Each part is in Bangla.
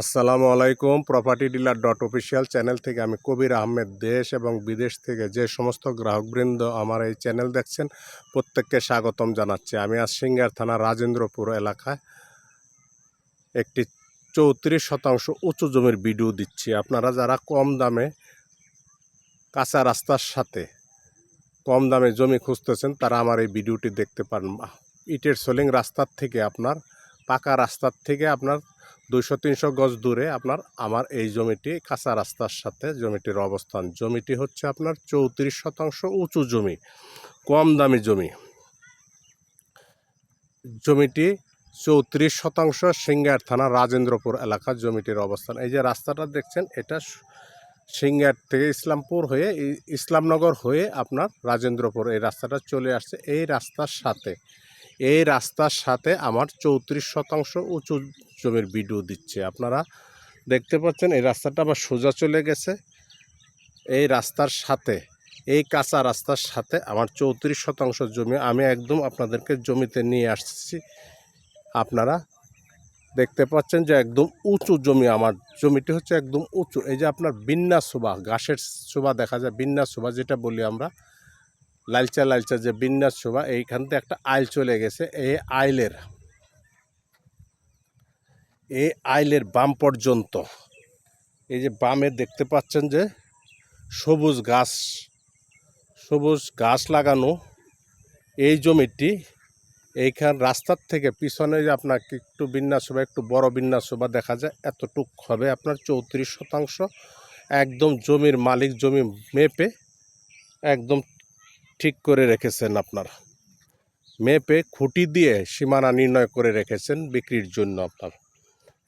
আসসালামু আলাইকুম property dealer dot official channel থেকে আমি কবির আহমেদ দেশ এবং বিদেশ থেকে যে সমস্ত গ্রাহকবৃন্দ আমার এই চ্যানেল দেখছেন, প্রত্যেককে স্বাগতম জানাচ্ছি। আমি আজ সিঙ্গার থানা রাজেন্দ্রপুর এলাকায় একটি চৌত্রিশ শতাংশ উঁচু জমির ভিডিও দিচ্ছি। আপনারা যারা কম দামে কাঁচা রাস্তার সাথে কম দামে জমি খুঁজতেছেন, তারা আমার এই ভিডিওটি দেখতে পারেন ইটের সোলিং রাস্তার থেকে আপনার, পাকা রাস্তার থেকে আপনার দুইশো তিনশো গজ দূরে আপনার আমার এই জমিটি কাঁচা রাস্তার সাথে জমিটির অবস্থান। জমিটি হচ্ছে আপনার চৌত্রিশ শতাংশ উঁচু জমি, কম দামি জমি। জমিটি চৌত্রিশ শতাংশ সিঙ্গার থানা রাজেন্দ্রপুর এলাকার জমিটির অবস্থান। এই যে রাস্তাটা দেখছেন, এটা সিঙ্গার থেকে ইসলামপুর হয়ে ইসলামনগর হয়ে আপনার রাজেন্দ্রপুর এই রাস্তাটা চলে আসছে। এই রাস্তার সাথে এই রাস্তার সাথে আমার চৌত্রিশ শতাংশ উঁচু জমির ভিডিও দিচ্ছে। আপনারা দেখতে পাচ্ছেন এই রাস্তাটা আবার সোজা চলে গেছে। এই রাস্তার সাথে, এই কাঁচা রাস্তার সাথে আমার চৌত্রিশ শতাংশ জমি আমি একদম আপনাদেরকে জমিতে নিয়ে আসছি। আপনারা দেখতে পাচ্ছেন যে একদম উঁচু জমি আমার, জমিটি হচ্ছে একদম উঁচু। এই যে আপনার বিন্যাস শোভা, ঘাসের শোভা দেখা যায়, বিন্যাস শোভা যেটা বলি আমরা লালচা লালচা যে বিন্যাস শোভা, এইখান থেকে একটা আইল চলে গেছে, এই আইলের। এই আইলের বাম পর্যন্ত। এই যে বামে দেখতে পাচ্ছেন যে সবুজ গাছ সবুজ গাছ লাগানো এই জমিটি। এইখান রাস্তার থেকে পিছনে যে আপনাকে একটু বিন্যাস শোভা, একটু বড় বিন্যাস শোভা দেখা যায়, এতটুক হবে আপনার চৌত্রিশ শতাংশ। একদম জমির মালিক জমি মেপে একদম ঠিক করে রেখেছেন আপনার। মেপে খুঁটি দিয়ে সীমানা নির্ণয় করে রেখেছেন বিক্রির জন্য আপনার।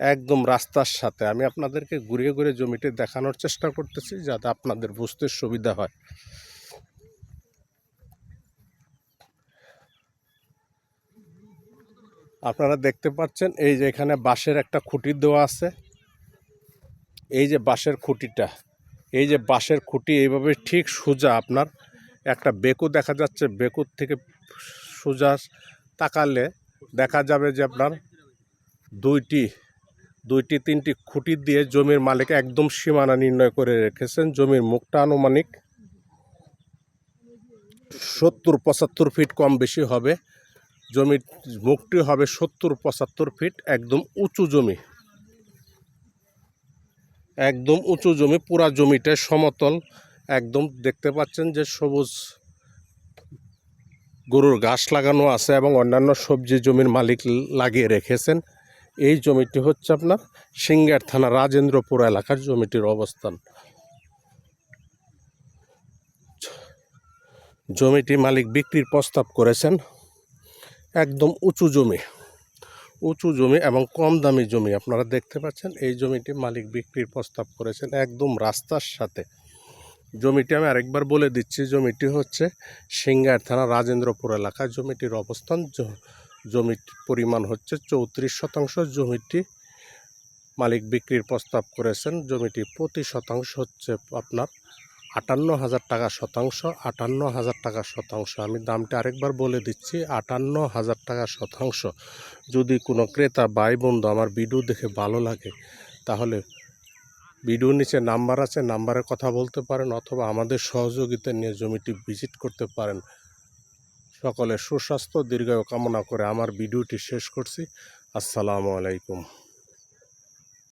একদম রাস্তার সাথে। আমি আপনাদেরকে ঘুরিয়ে ঘুরে জমিটি দেখানোর চেষ্টা করতেছি যাতে আপনাদের বুঝতে সুবিধা হয়। আপনারা দেখতে পাচ্ছেন এই যে এখানে বাঁশের একটা খুঁটি দেওয়া আছে। এই যে বাঁশের খুঁটিটা, এই যে বাঁশের খুঁটি এইভাবে ঠিক সোজা আপনার একটা বেকু দেখা যাচ্ছে, বেকুর থেকে সোজা তাকালে দেখা যাবে যে আপনার দুইটি দুইটি, তিনটি খুঁটি দিয়ে জমির মালিক একদম সীমানা নির্ণয় করে রেখেছেন। জমির মুখটা আনুমানিক সত্তর, পঁচাত্তর ফিট কম বেশি হবে। জমির মুখটি হবে সত্তর, পঁচাত্তর ফিট, একদম উঁচু জমি। একদম উঁচু জমি, পুরা জমিটা সমতল। একদম দেখতে পাচ্ছেন যে সবুজ গরুর ঘাস লাগানো আছে এবং অন্যান্য সবজি জমির মালিক লাগিয়ে রেখেছেন। এই জমিটি হচ্ছে আপনার সিঙ্গার থানা, রাজেন্দ্রপুর এলাকার জমিটির অবস্থান। জমিটি মালিক বিক্রির প্রস্তাব করেছেন। একদম উঁচু জমি উঁচু জমি এবং কম দামি জমি, আপনারা দেখতে পাচ্ছেন। এই জমিটি মালিক বিক্রির প্রস্তাব করেছেন একদম রাস্তার সাথে। জমিটি আমি আরেকবার বলে দিচ্ছি, জমিটি হচ্ছে সিঙ্গার থানা রাজেন্দ্রপুর এলাকায় জমিটির অবস্থান জমির পরিমাণ হচ্ছে চৌত্রিশ শতাংশ। জমিটি মালিক বিক্রির প্রস্তাব করেছেন, জমিটি প্রতি শতাংশ হচ্ছে আপনার আটান্ন হাজার টাকা শতাংশ, আটান্ন হাজার টাকা শতাংশ। আমি দামটা আরেকবার বলে দিচ্ছি, আটান্ন হাজার টাকা শতাংশ। যদি কোনো ক্রেতা ভাই বন্ধু আমার ভিডিও দেখে ভালো লাগে, তাহলে ভিডিওর নিচে নাম্বার আছে, নাম্বারে কথা বলতে পারেন অথবা আমাদের সহযোগিতা নিয়ে জমিটি ভিজিট করতে পারেন। সকলে সুস্বাস্থ্য, দীর্ঘায়ু কামনা করে আমার ভিডিওটি শেষ করছি। আসসালামু আলাইকুম।